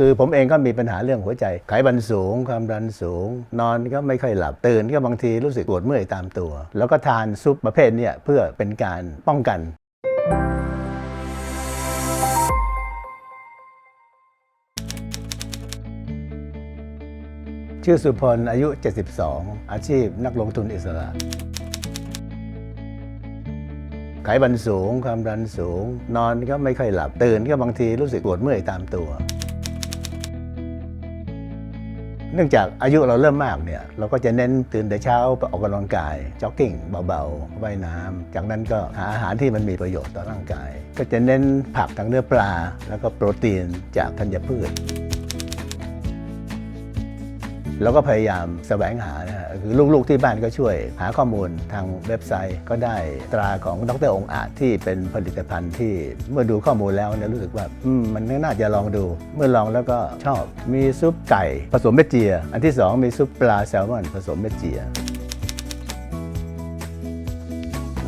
คือผมเองก็มีปัญหาเรื่องหัวใจ ไขมันสูง ความดันสูง นอนก็ไม่ค่อยหลับ ตื่นก็บางทีรู้สึกปวดเมื่อยตามตัว แล้วก็ทานซุปประเภทเนี้ยเพื่อเป็นการป้องกัน ชื่อสุพลอายุ 72 อาชีพนักลงทุนอิสระไขมันสูง ความดันสูง นอนก็ไม่ค่อยหลับ ตื่นก็บางทีรู้สึกปวดเมื่อยตามตัว เนื่องจากอายุเราเริ่มมากเนี่ยเราก็จะเน้นตื่นแต่เช้าไปออกกำลังกายจ็อกกิ้งเบาๆว่ายน้ำจากนั้นก็หาอาหารที่มันมีประโยชน์ต่อร่างกาย ก็จะเน้นผักทั้งเนื้อปลา แล้วก็โปรตีนจากธัญพืช แล้วก็พยายามแสวงหานะคือลูกๆที่บ้านก็ช่วย หาข้อมูลทางเว็บไซต์ก็ได้ตราของดรองอาจที่เป็นผลิตภัณฑ์ที่เมื่อดูข้อมูลแล้วเนี่ยรู้สึกว่าอืมมันน่าจะลองดู เมื่อลองแล้วก็ชอบ มีซุปไก่ผสมเม็ดเจีย อันที่สองมีซุปปลาแซลมอนผสมเม็ดเจีย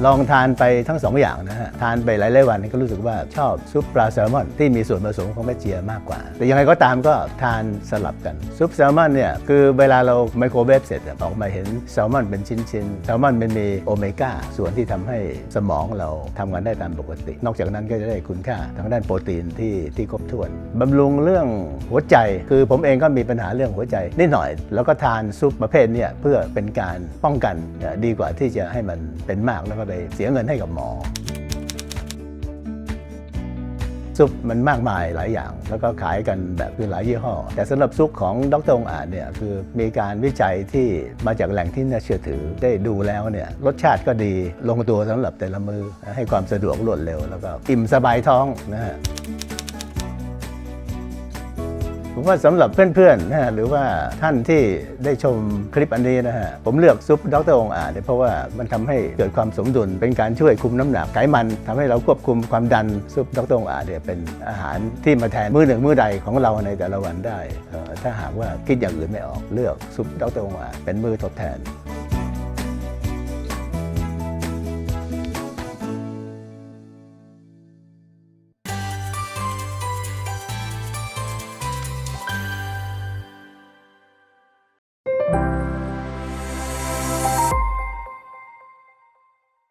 ลองทานไปทั้งสองอย่างนะฮะ ทานไปหลายๆวันก็รู้สึกว่าชอบซุปปลาแซลมอนที่มีส่วนผสมของแม่เจียมากกว่า แต่ยังไงก็ตามก็ทานสลับกัน ซุปแซลมอนเนี่ย คือเวลาเราไมโครเวฟเสร็จออกมาเห็นแซลมอนเป็นชิ้นๆแซลมอนมันมีโอเมก้าส่วนที่ทำให้สมองเราทำงานได้ตามปกติ นอกจากนั้นก็จะได้คุณค่าทางด้านโปรตีนที่ที่ครบถ้วนบำรุงเรื่องหัวใจ คือผมเองก็มีปัญหาเรื่องหัวใจนิดหน่อย แล้วก็ทานซุปประเภทเนี่ยเพื่อเป็นการป้องกันดีกว่าที่จะให้มันเป็นมากแล้วก็เลยเสียเงินให้กับหมอ ซุปมันมากมายหลายอย่าง แล้วก็ขายกันแบบคือหลายยี่ห้อ แต่สำหรับซุปของดรองอาจเนี่ยคือมีการวิจัยที่มาจากแหล่งที่น่าเชื่อถือได้ดูแล้วเนี่ยรสชาติก็ดีลงตัวสำหรับแต่ละมือให้ความสะดวกรวดเร็ว แล้วก็อิ่มสบายท้องนะฮะ ผมว่าสำหรับเพื่อนๆนะฮะหรือว่าท่านที่ได้ชมคลิปอันนี้นะฮะผมเลือกซุปดรองอาจเนี่ยเพราะว่ามันทำให้เกิดความสมดุล เป็นการช่วยคุมน้ำหนักไขมันทำให้เราควบคุมความดันซุปดรองอาจเนี่ยเป็นอาหารที่มาแทนมื้อหนึ่งมื้อใดของเราในแต่ละวันได้เอ่อถ้าหากว่าคิดอย่างอื่นไม่ออกเลือกซุปดรองอาจเป็นมื้อทดแทน